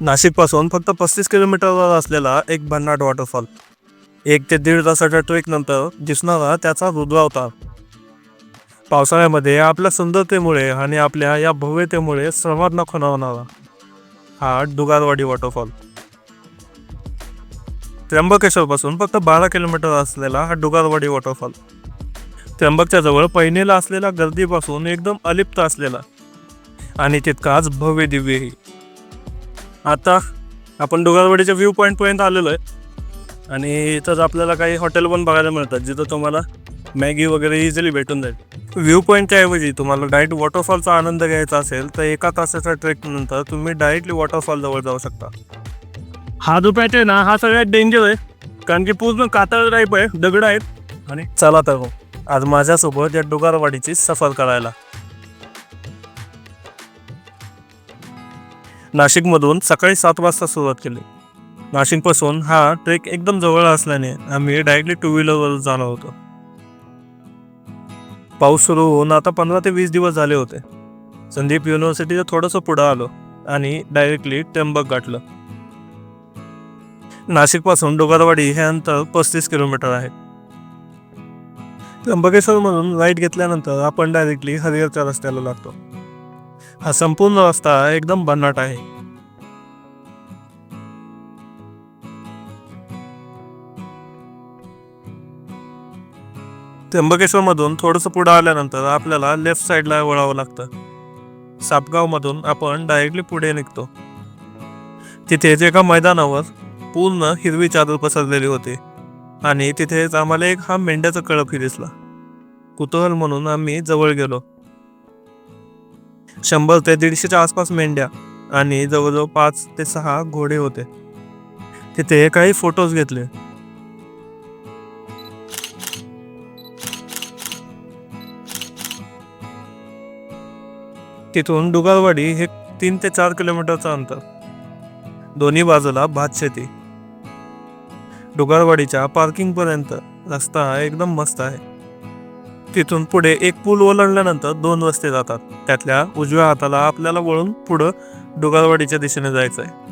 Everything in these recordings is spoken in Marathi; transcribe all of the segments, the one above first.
नाशिकपासून फक्त पस्तीस किलोमीटरवर असलेला एक भन्नाट वॉटरफॉल एक ते दीड तासाच्या ट्रेक नंतर दिसणारा त्याचा रुद्रावतार पावसाळ्यामध्ये आपल्या सुंदरतेमुळे आणि आपल्या या भव्यतेमुळे सर्वांना खुणावणारा हा डुगारवाडी वॉटरफॉल त्र्यंबकेश्वरपासून फक्त बारा किलोमीटर असलेला हा डुगारवाडी वॉटरफॉल त्र्यंबकच्या जवळ पैनेला असलेला गर्दीपासून एकदम अलिप्त असलेला. आणि तितकाच भव्य दिव्यही आता आपण डोंगरवाडीच्या व्ह्यू पॉईंटपर्यंत आलेलो आहे. आणि इथंच आपल्याला काही हॉटेल पण बघायला मिळतात जिथं तुम्हाला मॅगी वगैरे इझिली भेटून जाईल. व्ह्यू पॉईंटच्या ऐवजी तुम्हाला डायरेक्ट वॉटरफॉलचा आनंद घ्यायचा असेल तर एका तासाच्या ट्रेकनंतर तुम्ही डायरेक्टली वॉटरफॉल जवळ जाऊ शकता. हा जो पॅच आहे ना हा सगळ्यात डेंजर आहे. कारण की पूर्ण कातळ टाईप आहे दगड आहेत. आणि चला तर हो, आज माझ्यासोबत या डोंगरवाडीची सफर करायला. नाशिकमधून सकाळी सात वाजता सुरुवात केली. नाशिकपासून हा ट्रेक एकदम जवळ असल्याने आम्ही डायरेक्टली टू व्हीलरवर जाणार होतो. पाऊस सुरू होऊन आता पंधरा ते वीस दिवस झाले होते. संदीप युनिव्हर्सिटीचं थोडंसं पुढं आलो आणि डायरेक्टली त्र्यंबक गाठलं. नाशिकपासून डोगरवाडी हे अंतर पस्तीस किलोमीटर आहे. त्र्यंबकेश्वरमधून राईट घेतल्यानंतर आपण डायरेक्टली हरिहरच्या रस्त्याला लागतो. हा संपूर्ण रस्ता एकदम भन्नाट आहे. त्र्यंबकेश्वरमधून थोडंसं पुढं आल्यानंतर आपल्याला लेफ्ट साईडला वळावं लागतं. सापगावमधून आपण डायरेक्टली पुढे निघतो. तिथेच एका मैदानावर पूर्ण हिरवी चादर पसरलेली होती. आणि तिथेच आम्हाला एक हा मेंढ्याचा कळपही दिसला. कुतूहल म्हणून आम्ही जवळ गेलो. शंभर ते दीडशेच्या आसपास मेंढ्या आणि जवळजवळ पाच ते सहा घोडे होते. तिथे काही फोटोज घेतले. तिथून डुगारवाडी हे तीन ते चार किलोमीटरचं अंतर. दोन्ही बाजूला भात शेती डुगारवाडीच्या पार्किंगपर्यंत रस्ता एकदम मस्त आहे. तिथून पुढे एक पूल ओलांडल्यानंतर दोन रस्ते जातात. त्यातल्या उजव्या हाताला आपल्याला वळून पुढं डुगारवाडीच्या दिशेने जायचं आहे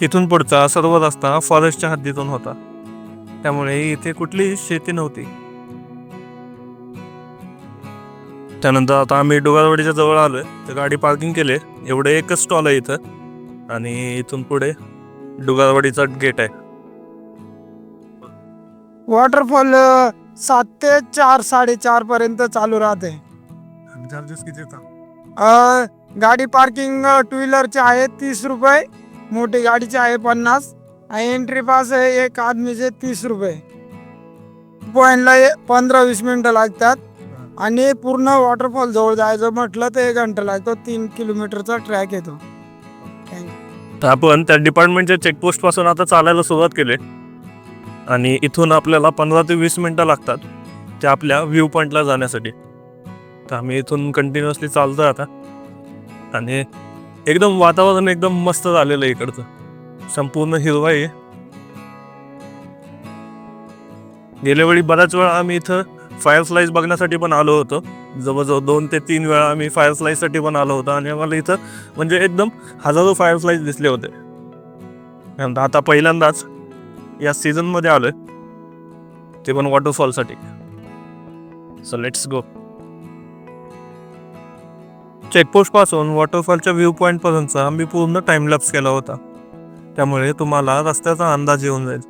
तिथून पुढचा सर्व रस्ता फॉरेस्टच्या हद्दीतून होता. त्यामुळे इथे कुठलीही शेती नव्हती. त्यानंतर आता आम्ही डोगारवाडीच्या जवळ आलोय. तर गाडी पार्किंग केले एवढं एकच स्टॉल आहे इथं. आणि इथून पुढे डुगारवाडीचा गेट आहे. वॉटरफॉल सात ते चार साडेचार पर्यंत चालू राहते. चार्जेस किती अ, गाडी पार्किंग टू व्हीलरचे आहे तीस रुपये. मोठी गाडीचे आहे पन्नास. आणि एंट्री पास आहे एक आदमीचे तीस रुपये. पॉईंटला पंधरा वीस मिनटं लागतात. आणि पूर्ण वॉटरफॉल जवळ जायचं म्हटलं तर एक घंटा लागतो तीन किलोमीटरचा ट्रॅक येतो तर आपण त्या डिपार्टमेंटच्या चेकपोस्टपासून आता चालायला सुरुवात केली. आणि इथून आपल्याला पंधरा ते वीस मिनटं लागतात ते आपल्या व्ह्यू पॉईंटला जाण्यासाठी. तर आम्ही इथून कंटिन्युअसली चालतो आता. आणि एकदम वातावरण एकदम मस्त झालेलं आहे इकडचं. संपूर्ण हिरवाई गेल्या वेळी बऱ्याच वेळा आम्ही इथं फायर फ्लाईज बघण्यासाठी पण आलो होतो. जवळजवळ दोन ते तीन वेळा आम्ही फायर स्लाईजसाठी पण आलो होतो आणि आम्हाला इथं म्हणजे एकदम हजारो फायर स्लाईज दिसले होते. आता पहिल्यांदाच या सीझनमध्ये आलोय. ते पण वॉटरफॉलसाठी सो लेट्स गो चेकपोस्टपासून वॉटरफॉलच्या व्ह्यू पॉईंटपर्यंतचा मी आम्ही पूर्ण टाइमलॅप्स केला होता. त्यामुळे तुम्हाला रस्त्याचा अंदाज येऊन जाईल.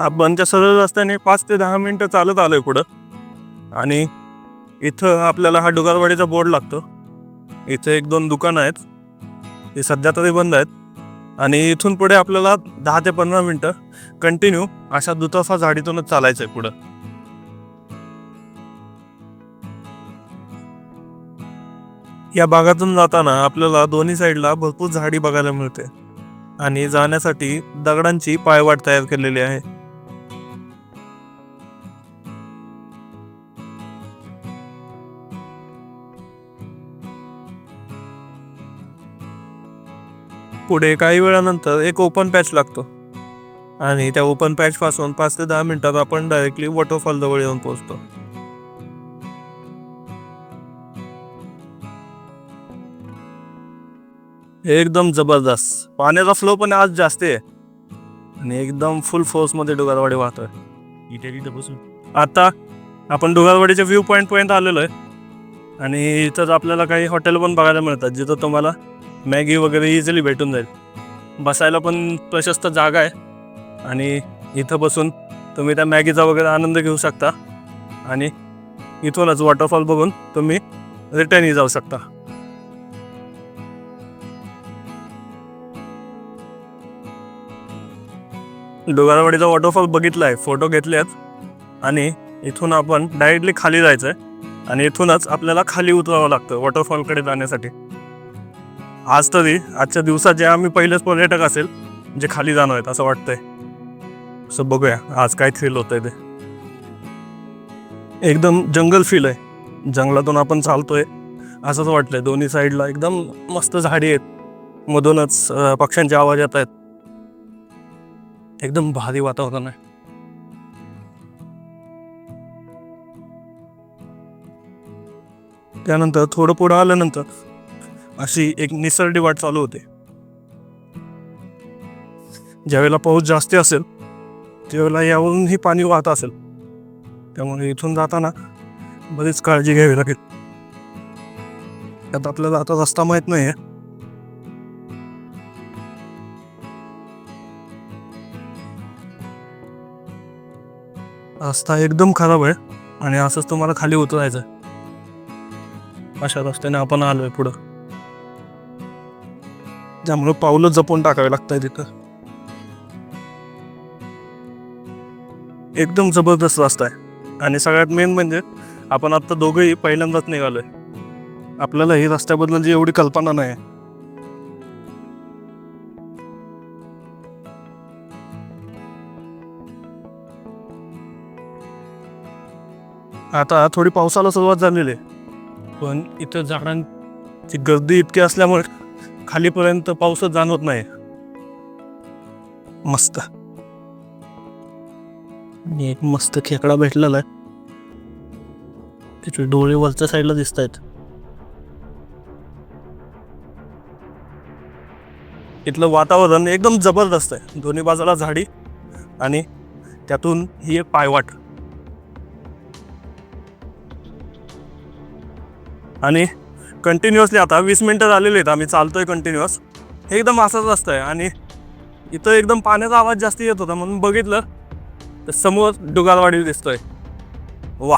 आपण त्या सरळ रस्त्याने पाच ते दहा मिनटं चालत आलोय पुढं. आणि इथं आपल्याला हा डुगारवाडीचा बोर्ड लागतो. इथे एक दोन दुकानं आहेत. ते सध्या तरी बंद आहेत. आणि इथून पुढे आपल्याला दहा ते पंधरा मिनटं कंटिन्यू अशा दुतर्फा झाडीतूनच चालायचं आहे पुढं. या भागातून जाताना आपल्याला दोन्ही साईडला भरपूर झाडी बघायला मिळते. आणि जाण्यासाठी दगडांची पायवाट तयार केलेली आहे. पुढे काही वेळानंतर एक ओपन पॅच लागतो. आणि त्या ओपन पॅच पासून पाच ते दहा मिनिटात आपण डायरेक्टली वॉटरफॉल जवळ येऊन पोहोचतो. एकदम जबरदस्त. पाण्याचा फ्लो पण आज जास्त आहे. आणि एकदम फुल फोर्समध्ये डोंगरवाडी वाहतोय. इथे तिथे बसून. आता आपण डोंगरवाडीच्या व्ह्यू पॉईंट पर्यंत आलेलो आहे. आणि इथंच आपल्याला काही हॉटेल पण बघायला मिळतात जिथं तुम्हाला मॅगी वगैरे इझिली भेटून जाईल. बसायला पण प्रशस्त जागा आहे. आणि इथं बसून तुम्ही त्या मॅगीचा वगैरे आनंद घेऊ शकता. आणि इथूनच वॉटरफॉल बघून तुम्ही रिटर्नही जाऊ शकता. डोंगरवाडीचा वॉटरफॉल बघितला आहे फोटो घेतलेत आणि इथून आपण डायरेक्टली खाली जायचं आहे आणि इथूनच आपल्याला खाली उतरावं लागतं वॉटरफॉलकडे जाण्यासाठी. आज तरी आजच्या दिवसात जे आम्ही पहिलेच पर्यटक असेल जे खाली जाणार आहेत असं वाटतंय. असं बघूया आज काय थ्रिल आहे ते. एकदम जंगल फील आहे. जंगलातून आपण चालतोय. असंच वाटलंय दोन्ही साईडला एकदम मस्त झाडी आहेत. मधूनच पक्ष्यांचे आवाज येत आहेत. एकदम भारी वातावरण आहे. त्यानंतर थोडं पुढं आल्यानंतर अशी एक निसरडी वाट चालू होते. ज्यावेळेला पाऊस जास्ती असेल त्यावेळेला यावरूनही पाणी वाहत असेल. त्यामुळे इथून जाताना बरीच काळजी घ्यावी लागेल. त्यात आपल्याला आता रस्ता माहीत नाही आहे रस्ता एकदम खराब आहे आणि असंच तुम्हाला खाली उतरायचं आहे. अशा रस्त्याने आपण आलोय पुढं. त्यामुळे पावलं जपून टाकावे लागतंय तिथं एकदम जबरदस्त रस्ता आहे. आणि सगळ्यात मेन म्हणजे आपण आत्ता दोघंही पहिल्यांदाच निघालोय. आपल्याला ही रस्त्याबद्दलची एवढी कल्पना नाही. आहे. आता थोडी पावसाला सुरुवात झालेली आहे. पण इथं झाडांची गर्दी इतकी असल्यामुळे खालीपर्यंत पाऊसच जाणवत नाही. मस्त. एक मस्त खेकडा भेटलेला आहे. त्याचे डोळे वरच्या साईडला दिसत आहेत इथलं वातावरण एकदम जबरदस्त आहे. दोन्ही बाजूला झाडी आणि त्यातून ही एक पायवाट. आणि कंटिन्युअसली आता वीस मिनटं झालेली आहेत आम्ही चालतोय कंटिन्युअस एकदम असाच रस्ता आहे आणि इथं एकदम पाण्याचा आवाज जास्त येत होता म्हणून बघितलं तर समोर डुगारवाडी दिसतोय. वा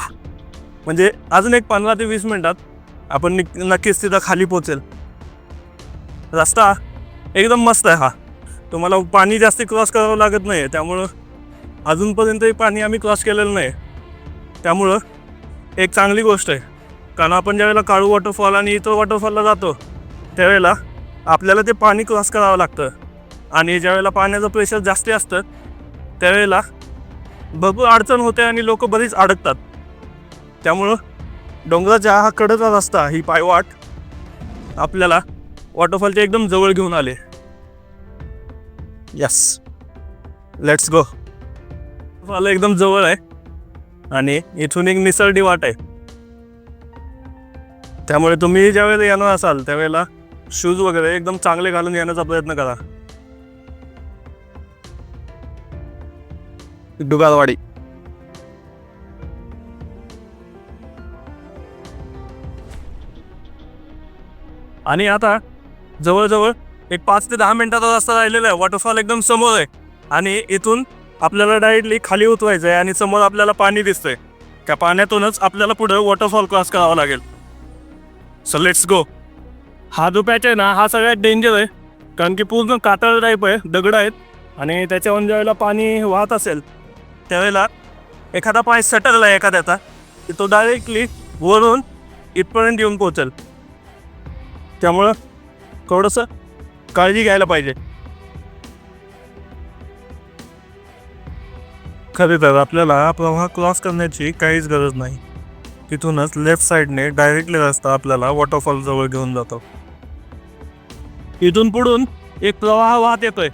म्हणजे अजून एक पंधरा ते वीस मिनटात आपण निक- नक्कीच तिथं खाली पोचेल रस्ता एकदम मस्त आहे हा. तुम्हाला पाणी जास्त क्रॉस करावं लागत नाही आहे त्यामुळं अजूनपर्यंतही पाणी आम्ही क्रॉस केलेलं नाही त्यामुळं एक चांगली गोष्ट आहे. कारण आपण ज्यावेळेला काळू वॉटरफॉल आणि इतर वॉटरफॉलला जातो त्यावेळेला आपल्याला ते पाणी क्रॉस करावं लागतं. आणि ज्यावेळेला पाण्याचं प्रेशर जास्त असतं त्यावेळेला भरपूर अडचण होते आणि लोक बरीच अडकतात. त्यामुळं डोंगराच्या हा कडचा रस्ता ही पायवाट आपल्याला वॉटरफॉलच्या एकदम जवळ घेऊन आले. यस लेट्स गो फॉल एकदम जवळ आहे आणि इथून एक निसरडी वाट आहे. त्यामुळे तुम्ही ज्यावेळेला येणार असाल त्यावेळेला शूज वगैरे एकदम चांगले घालून येण्याचा प्रयत्न करा. डुगारवाडी. आणि आता जवळजवळ एक पाच ते दहा मिनिटाचा रस्ता राहिलेला आहे. वॉटरफॉल एकदम समोर आहे. आणि इथून आपल्याला डायरेक्टली खाली उतरायचं आहे आणि समोर आपल्याला पाणी दिसतंय. त्या पाण्यातूनच आपल्याला पुढे वॉटरफॉल क्रॉस करावा लागेल. सो लेट्स गो हा जो पॅच आहे ना हा सगळ्यात डेंजर आहे. कारण की पूर्ण कातळ टाईप आहे दगड आहेत. आणि त्याच्यावर ज्यावेळेला पाणी वाहत असेल त्यावेळेला एखादा पाय सटरला आहे एखाद्याचा की तो डायरेक्टली वरून इथपर्यंत येऊन पोचेल त्यामुळं थोडंसं काळजी घ्यायला पाहिजे. खरे तर आपल्याला प्रवाह क्रॉस करण्याची काहीच गरज नाही. तिथूनच लेफ्ट साईडने डायरेक्टली रस्ता आपल्याला वॉटरफॉल जवळ घेऊन जातो. इथून पुढून एक प्रवाह वाहत येतोय.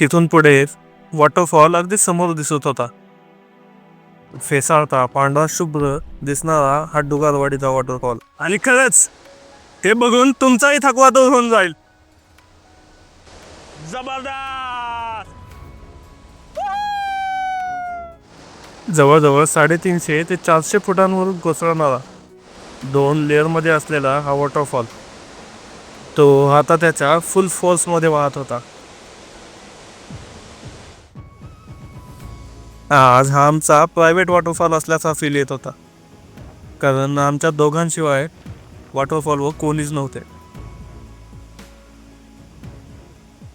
तिथून पुढे वॉटरफॉल अगदी समोर दिसत होता. फेसाळता पांढरा शुभ्र दिसणारा हा डुगारवाडीचा वॉटरफॉल आणि खरंच ते बघून तुमचाही थकवा दूर होऊन जाईल. जबरदस्त! जवळजवळ साडेतीनशे ते चारशे फुटांवर कोसळणारा दोन लेअरमध्ये असलेला हा वॉटरफॉल तो आता त्याच्या फुल फोर्समध्ये वाहत होता. आज हा आमचा प्रायव्हेट वॉटरफॉल असल्याचा फील येत होता. कारण आमच्या दोघांशिवाय वॉटरफॉलवर कोणीच नव्हते.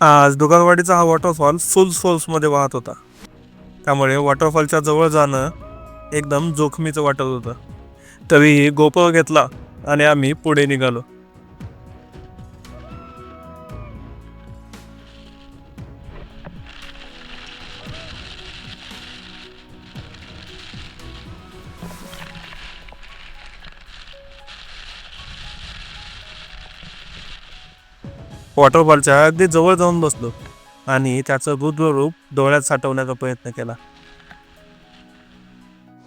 आज दुगारवाडीचा हा वॉटरफॉल फुल फोर्समध्ये वाहत होता. त्यामुळे वॉटरफॉलच्या जवळ जाणं एकदम जोखमीचं वाटत होतं. तरीही गोपळ घेतला आणि आम्ही पुढे निघालो. वॉटरफॉलच्या अगदी जवळ जाऊन बसलो आणि त्याचं रुद्र रूप डोळ्यात साठवण्याचा प्रयत्न केला.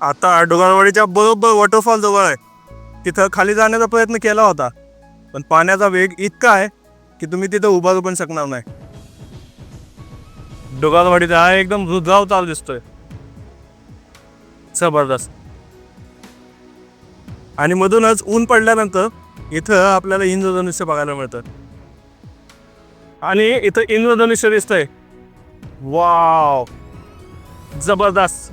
आता डोंगरवाडीच्या बरोबर वॉटरफॉल जवळ आहे. तिथं खाली जाण्याचा प्रयत्न केला होता पण पाण्याचा वेग इतका आहे की तुम्ही तिथं उभारू पण शकणार नाही. डोंगरवाडीचा हा एकदम रुद्राव चाल दिसतोय. जबरदस्त. आणि मधूनच ऊन पडल्यानंतर इथं आपल्याला इंद्रधनुष्य बघायला मिळतं. आणि इथं इंद्रधनुष्य दिसतंय. वाव. जबरदस्त.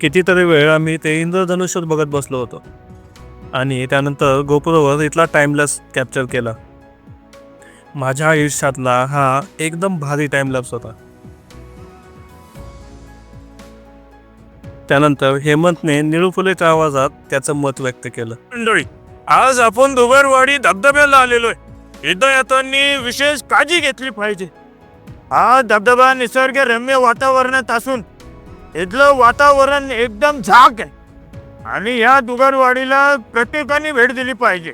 कितीतरी वेळ आम्ही ते इंद्रधनुष्य बघत बसलो होतो. आणि त्यानंतर गोपुरावर इथला टाइमलेस कॅप्चर केला. माझ्या आयुष्यातला हा एकदम भारी टाइमलॅप्स होता. त्यानंतर हेमंतने निळुफुलेच्या आवाजात त्याचं मत व्यक्त केलं. मंडळी आज आपण दुबरवाडी धबधब्याला आलेलो इथं येताना विशेष काळजी घेतली पाहिजे. हा धबधबा निसर्गरम्य वातावरणात असून इथलं वातावरण एकदम झाक आहे. आणि या दुगरवाडीला प्रत्येकाने भेट दिली पाहिजे.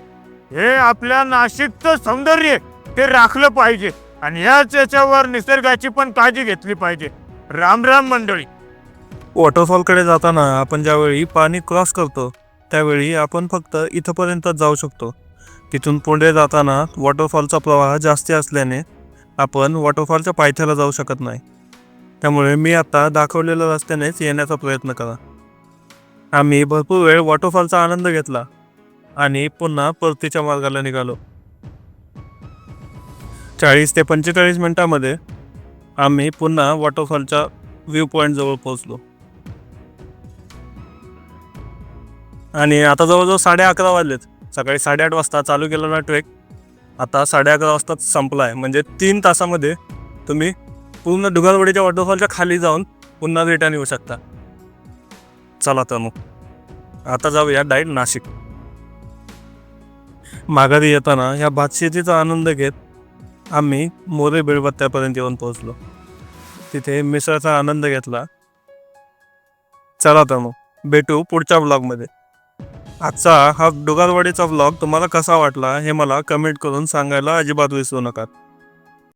हे आपल्या नाशिकचं सौंदर्य ते राखलं पाहिजे. आणि याच याच्यावर निसर्गाची पण काळजी घेतली पाहिजे. रामराम मंडळी. वॉटरफॉलकडे जाताना आपण ज्यावेळी पाणी क्रॉस करतो त्यावेळी आपण फक्त इथंपर्यंत जाऊ शकतो. तिथून पुढे जाताना वॉटरफॉलचा प्रवाह जास्ती असल्याने आपण वॉटरफॉलच्या पायथ्याला जाऊ शकत नाही. त्यामुळे मी आता दाखवलेल्या रस्त्यानेच येण्याचा प्रयत्न करा. आम्ही भरपूर वेळ वॉटरफॉलचा आनंद घेतला आणि पुन्हा परतीच्या मार्गाला निघालो. चाळीस ते पंचेचाळीस मिनिटामध्ये आम्ही पुन्हा वॉटरफॉलच्या व्ह्यू पॉईंटजवळ पोहोचलो. आणि आता जवळजवळ साडे अकरा वाजलेत. सकाळी साडेआठ वाजता चालू केलेला ट्रेक आता साडे अकरा वाजता संपला आहे म्हणजे तीन तासामध्ये तुम्ही पूर्ण डुगारवाडीच्या वॉटरफॉलच्या खाली जाऊन पुन्हा रिटर्न येऊ शकता. चला तर मग. आता जाऊया डायरेक्ट नाशिक. माघारी येताना या भातशेतीचा आनंद घेत आम्ही मोरे बेळबत्त्यापर्यंत येऊन पोहोचलो. तिथे मिसळचा आनंद घेतला. चला तर मग. भेटू पुढच्या ब्लॉगमध्ये आजचा हा डुगारवाडीचा व्लॉग तुम्हाला कसा वाटला हे मला कमेंट करून सांगायला अजिबात विसरू नका.